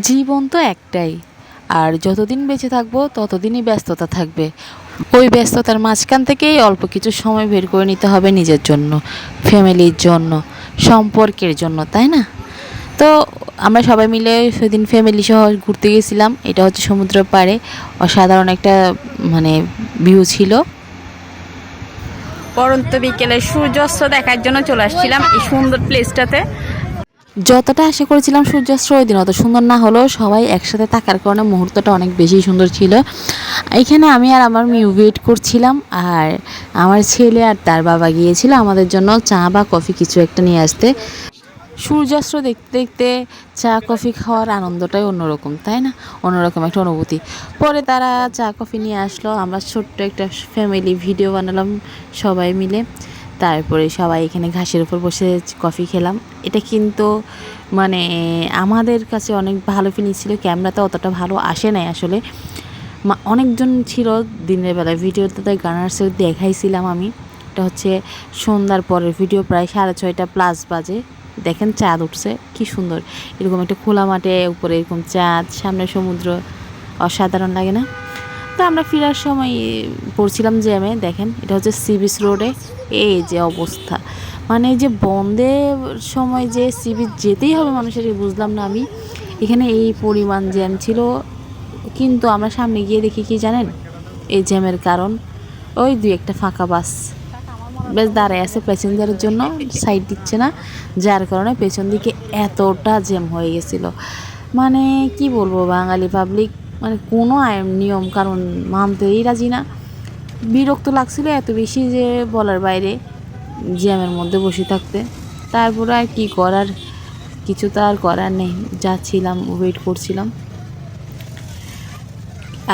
জীবন তো একটাই। আর যতদিন বেঁচে থাকব, ততদিনই ব্যস্ততা থাকবে। ওই ব্যস্ততার মাঝখান থেকেই অল্প কিছু সময় বের করে নিতে হবে নিজের জন্য, ফ্যামিলির জন্য, সম্পর্কের জন্য, তাই না? তো আমরা সবাই মিলে সেদিন ফ্যামিলি সহ ঘুরতে গেছিলাম। এটা হচ্ছে সমুদ্র পাড়ে। অসাধারণ একটা মানে ভিউ ছিল। পরন্ত বিকেলে সূর্যাস্ত দেখার জন্য চলে আসছিলাম এই সুন্দর প্লেসটাতে যতটা আশা করেছিলাম সূর্যাস্ত ওই দিন অত সুন্দর না হলেও সবাই একসাথে থাকার কারণে মুহূর্তটা অনেক বেশি সুন্দর ছিল। এখানে আমি আর আমার মেয়ে ওয়েট করছিলাম আর আমার ছেলে আর তার বাবা গিয়েছিল আমাদের জন্য চা বা কফি কিছু একটা নিয়ে আসতে। সূর্যাস্ত দেখতে দেখতে চা, কফি খাওয়ার আনন্দটাই অন্যরকম, তাই না? অন্যরকম একটা অনুভূতি। পরে তারা চা, কফি নিয়ে আসলো, আমরা ছোট্ট একটা ফ্যামিলি ভিডিও বানালাম সবাই মিলে। তারপরে সবাই এখানে ঘাসের উপর বসে কফি খেলাম। এটা কিন্তু মানে আমাদের কাছে অনেক ভালো ফিলিং ছিল ক্যামেরাতে অতটা ভালো আসে নাই আসলে। অনেকজন ছিল দিনের বেলায়, ভিডিওতে তাই গানার্সের দেখাইছিলাম আমি। এটা হচ্ছে সন্ধ্যার পরের ভিডিও প্রায় সাড়ে ছয়টা প্লাস বাজে। দেখেন চাঁদ উঠছে, কি সুন্দর। এরকম একটা খোলা মাঠে, উপরে এরকম চাঁদ, সামনে সমুদ্র, অসাধারণ লাগে না? তো আমরা ফেরার সময় পড়ছিলাম জ্যামে, দেখেন, এটা হচ্ছে সি বিচ রোডে এই যে অবস্থা। মানে যে বন্ধে সময় যে সি বিচ যেতেই হবে মানুষের বুঝলাম না আমি। এখানে এই পরিমাণ জ্যাম ছিল। কিন্তু আমরা সামনে গিয়ে দেখি কি জানেন? এই জ্যামের কারণ। ওই দুই একটা ফাঁকা বাস। বেশ দাঁড়ায় আছে প্যাসেঞ্জারের জন্য, সাইড দিচ্ছে না। যার কারণে পেছন দিকে এতটা জ্যাম হয়ে গেছিল। মানে কি বলব, বাঙালি পাবলিক মানে কোনো নিয়ম, কারণ মানতেই রাজি না। বিরক্ত লাগছিল এত বেশি যে বলার বাইরে জ্যামের মধ্যে বসে থাকতে। তারপরে আর কি করার? কিছু তো আর করার নেই। যাচ্ছিলাম ওয়েট করছিলাম।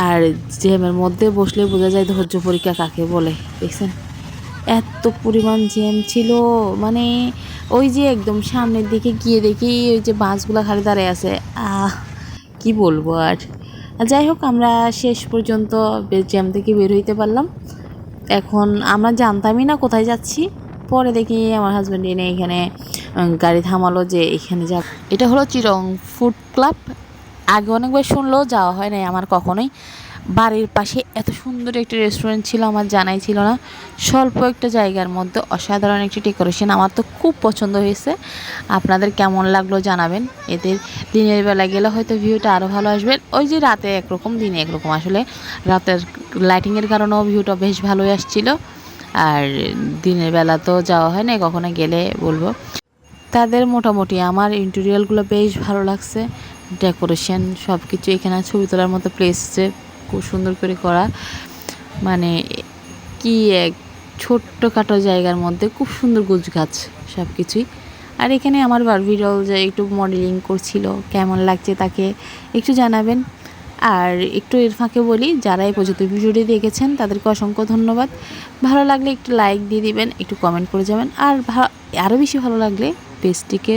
আর জ্যামের মধ্যে বসলে বোঝা যায় ধৈর্য পরীক্ষা কাকে বলে, দেখছেন? এত পরিমাণ জ্যাম ছিল মানে ওই যে একদম সামনের দিকে গিয়ে দেখি ওই যে বাসগুলো খালি দাঁড়ায় আছে। আহ, কি বলব আর? যাই হোক, আমরা শেষ পর্যন্ত জ্যাম থেকে বের হইতে পারলাম। এখন আমরা জানতামই না কোথায় যাচ্ছি। পরে দেখি আমার হাজব্যান্ড এনে এখানে গাড়ি থামালো যে এখানে যা এটা হলো চিরং ফুড ক্লাব। আগে অনেকবার শুনলেও যাওয়া হয় নাই আমার কখনোই। বাড়ির পাশে এত সুন্দর একটি রেস্টুরেন্ট ছিল, আমার জানাই ছিল না। স্বল্প একটা জায়গার মধ্যে অসাধারণ একটি ডেকোরেশন আমার তো খুব পছন্দ হয়েছে। আপনাদের কেমন লাগল জানাবেন। এদের দিনের বেলা গেলে হয়তো ভিউটা আরও ভালো আসবে। ওই যে রাতে একরকম, দিনে একরকম। আসলে রাতের লাইটিংয়ের কারণেও ভিউটা বেশ ভালোই আসছিল। আর দিনের বেলা তো যাওয়া হয় না কখনো গেলে বলব। তাদের মোটামুটি আমার ইন্টেরিয়ালগুলো বেশ ভালো লাগছে। ডেকোরেশন সব কিছু এখানে ছবি তোলার মতো প্লেসে খুব সুন্দর করে করা। মানে কি এক ছোট্টখাটো জায়গার মধ্যে খুব সুন্দর গুছ গাছ সব কিছুই আর এখানে আমার বারবিরল যে একটু মডেলিং করছিল, কেমন লাগছে তাকে একটু জানাবেন। আর একটু এর ফাঁকে বলি, যারা এই পর্যন্ত ভিডিওটি দেখেছেন, তাদেরকে অসংখ্য ধন্যবাদ। ভালো লাগলে একটু লাইক দিয়ে দিবেন, একটু কমেন্ট করে যাবেন। আর আরও বেশি ভালো লাগলে পেজটিকে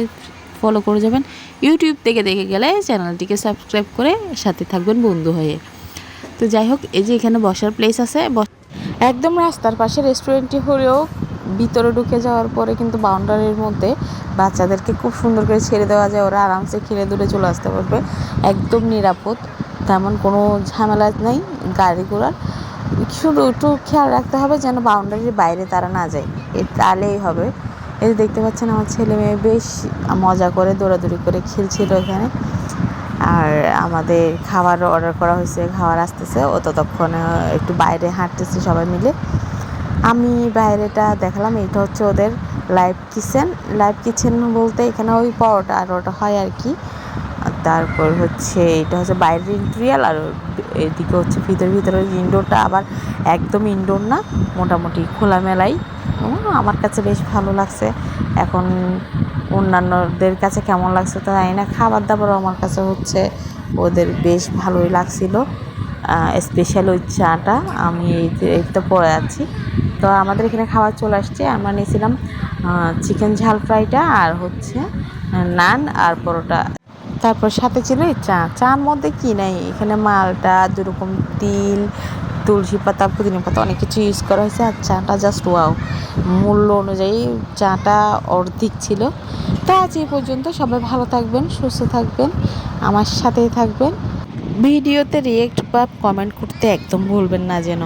ফলো করে যাবেন। ইউটিউব থেকে দেখে গেলে চ্যানেলটিকে সাবস্ক্রাইব করে সাথে থাকবেন বন্ধু হয়ে। তো যাই হোক, এই যে এখানে বসার প্লেস আছে একদম রাস্তার পাশে রেস্টুরেন্টটি হলেও ভিতরে ঢুকে যাওয়ার পরে কিন্তু বাউন্ডারির মধ্যে বাচ্চাদেরকে খুব সুন্দর করে ছেড়ে দেওয়া যায়। ওরা আরামসে খেলে দূরে চলে আসতে পারবে। একদম নিরাপদ। তেমন কোনো ঝামেলা নেই গাড়ি ঘোড়ার শুধু একটু খেয়াল রাখতে হবে যেন বাউন্ডারির বাইরে তারা না যায়। এ তাহলেই হবে। এই দেখতে পাচ্ছেন আমার ছেলে মেয়ে বেশ মজা করে দৌড়াদৌড়ি করে খেলছিল এখানে। আর আমাদের খাবার অর্ডার করা হয়েছে, খাবার আসতেছে। ও ততক্ষণে একটু বাইরে হাঁটতেছে সবাই মিলে। আমি বাইরেটা দেখালাম, এটা হচ্ছে ওদের লাইভ কিচেন লাইভ কিচেন বলতে এখানে ওই পরোটা আর ওটা হয় আর কি। তারপর হচ্ছে এটা হচ্ছে বাইরের ইন্টেরিয়াল আর এদিকে হচ্ছে ভিতরে ভিতরে ইনডোরটা আবার একদম ইনডোর না, মোটামুটি খোলামেলাই। আমার কাছে বেশ ভালো লাগছে। এখন অন্যান্যদের কাছে কেমন লাগছে তো জানি না। খাবার দাবারও আমার কাছে হচ্ছে ওদের বেশ ভালোই লাগছিল। স্পেশাল ওই চাটা। আমি এই তো পরে আছি। তো আমাদের এখানে খাবার চলে আসছে। আমরা নিয়েছিলাম চিকেন ঝাল ফ্রাইটা আর হচ্ছে নান আর পরোটা। তারপর সাথে ছিল এই চা। চার মধ্যে কি নাই? এখানে মালটা দুরকম তিল তুলসী পাতা, পুদিনা পাতা অনেক কিছু ইউজ করা হয়েছে আর চাটা জাস্ট ওয়াও মূল্য অনুযায়ী চাটা অর্ধেক ছিল। তো আজ এই পর্যন্ত সবাই ভালো থাকবেন, সুস্থ থাকবেন, আমার সাথেই থাকবেন। ভিডিওতে রিয়েক্ট বা কমেন্ট করতে একদম ভুলবেন না যেন।